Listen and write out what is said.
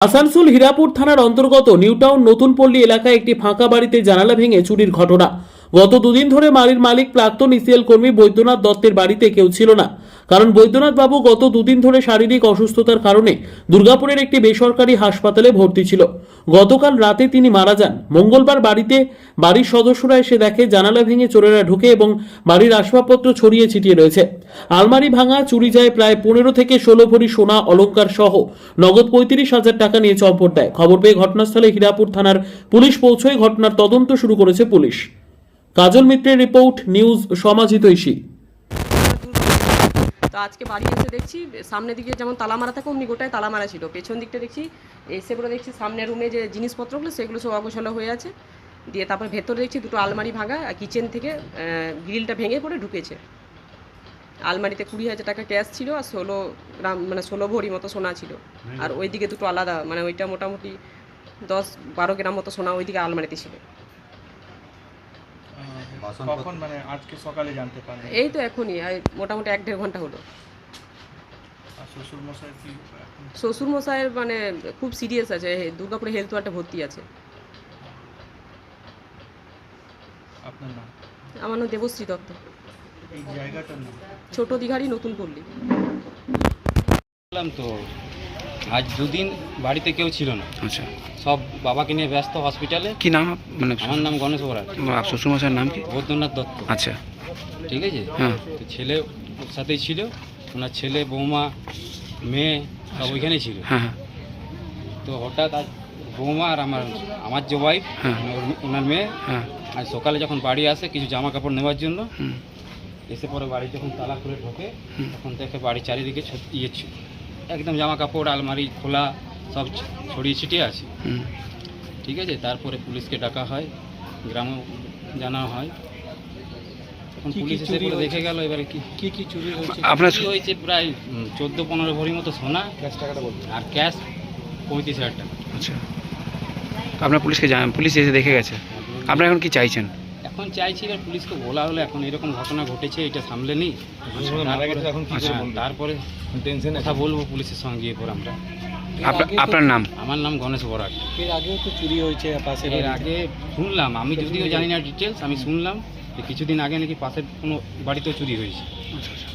আসানসোল হীরাপুর থানার অন্তর্গত নিউটাউন নতুন পল্লী এলাকায় একটি ফাঁকা বাড়িতে জানালা ভেঙে চুরির ঘটনা। গত দুদিন ধরে বাড়ির মালিক প্রাক্তন ইসিএল কর্মী বৈদ্যনাথ দত্তের বাড়িতে কেউ ছিল না। কারণ বৈদ্যনাথ বাবু গত দুদিন ধরে শারীরিক অসুস্থতার কারণে দুর্গাপুরের একটি বেসরকারি হাসপাতালে ভর্তি ছিল। গতকাল রাতে তিনি মারা যান। মঙ্গলবার বাড়িতে বাড়ির সদস্যরা এসে দেখে জানালা ভেঙে চোরেরা ঢুকে এবং বাড়ির আসবাবপত্র ছড়িয়ে ছিটিয়ে রয়েছে। আলমারি ভাঙা, চুরি যায় প্রায় পনেরো থেকে ষোলো ভরি সোনা অলঙ্কার সহ নগদ পঁয়ত্রিশ হাজার টাকা নিয়ে চম্পট দেয়। খবর পেয়ে ঘটনাস্থলে হীরাপুর থানার পুলিশ পৌঁছয়। ঘটনার তদন্ত শুরু করেছে পুলিশ। কাজল মিত্রের রিপোর্ট, নিউজ, সমাজিত ইসি। আজকে বাড়ি এসে দেখছি, সামনের দিকে যেমন তালা মারা থাকে, অমনি গোটায় তালা মারা ছিল। পেছন দিকটা দেখছি, এসে পরে দেখছি সামনের রুমে যে জিনিসপত্রগুলো, সেগুলো সব অগোছালো হয়ে আছে। দিয়ে তারপরে ভেতরে দেখছি দুটো আলমারি ভাঙা, আর কিচেন থেকে গ্রিলটা ভেঙে পড়ে ঢুকেছে। আলমারিতে কুড়ি হাজার টাকা ক্যাশ ছিল আর ষোলো গ্রাম মানে ষোলো ভরি মতো সোনা ছিল। আর ওইদিকে দুটো আলাদা মানে ওইটা মোটামুটি দশ বারো গ্রাম মতো সোনা ওইদিকে আলমারিতে ছিল। কখন মানে আজকে সকালে জানতে পারলেন? এই তো এখনই মোটামুটি এক দেড় ঘণ্টা হলো। শ্বশুর মশাইয়ের মানে খুব সিরিয়াস আছে দুর্গাপুরে হেলথ ওয়ার্ডে ভর্তি আছে। আপনার নাম? আমার নাম দেবশ্রী দত্ত। এই জায়গাটার নাম? ছোট দীঘারই নতুন পল্লী। তো আজ দুদিন বাড়িতে কেউ ছিল না। আচ্ছা। সব বাবাকে নিয়ে ব্যস্ত হসপিটালে। কি নাম মানে আমার নাম গণেশ বরাট আপ শ্বশুরমশাইয়ের নাম কি? বৈদ্যনাথ দত্ত। আচ্ছা। ঠিক আছে? হ্যাঁ। তো ছেলে ওর সাথেই ছিল। ওনার ছেলে বৌমা মেয়ে সব ওইখানেই ছিল। হ্যাঁ হ্যাঁ। তো হঠাৎ আজ বৌমা আর আমার আমার যে ওয়াইফ হ্যাঁ। ওনার মেয়ে হ্যাঁ। আজ সকালে যখন বাড়ি আসে কিছু জামা কাপড় নেওয়ার জন্য এসে পরে বাড়ি যখন তালা খুলে ঢোকে তখন দেখে বাড়ি চারিদিকে ইয়ে ছিল। একদম জামা কাপড় আলমারি খোলা সব ছড়িয়ে ছিটিয়ে আছে। ঠিক আছে? তারপরে পুলিশকে ডাকা হয় গ্রামে জানা হয়। তখন পুলিশ এসে পরে দেখে গেল এবারে কি কি কি চুরি হয়েছে? আপনার চুরি হয়েছে প্রায় চোদ্দ পনেরো ভরি মতো সোনা আর ক্যাশ পঁয়ত্রিশ হাজার টাকা। আচ্ছা। আপনার পুলিশকে জানান পুলিশ এসে দেখে গেছে। আপনারা এখন কি চাইছেন? এখন চাইছি এবার পুলিশকে বলা হলো এখন এরকম ঘটনা ঘটেছে এটা সামলে নি তারপরে তারপরে কথা বলব পুলিশের সঙ্গে গিয়ে পর আমরা আপনার আপনার নাম? আমার নাম গণেশ বরাট এর আগেও তো চুরি হয়েছে পাশে এর আগে শুনলাম আমি যদিও জানি না ডিটেলস আমি শুনলাম যে কিছুদিন আগে নাকি পাশের কোনো বাড়িতেও চুরি হয়েছে। আচ্ছা আচ্ছা।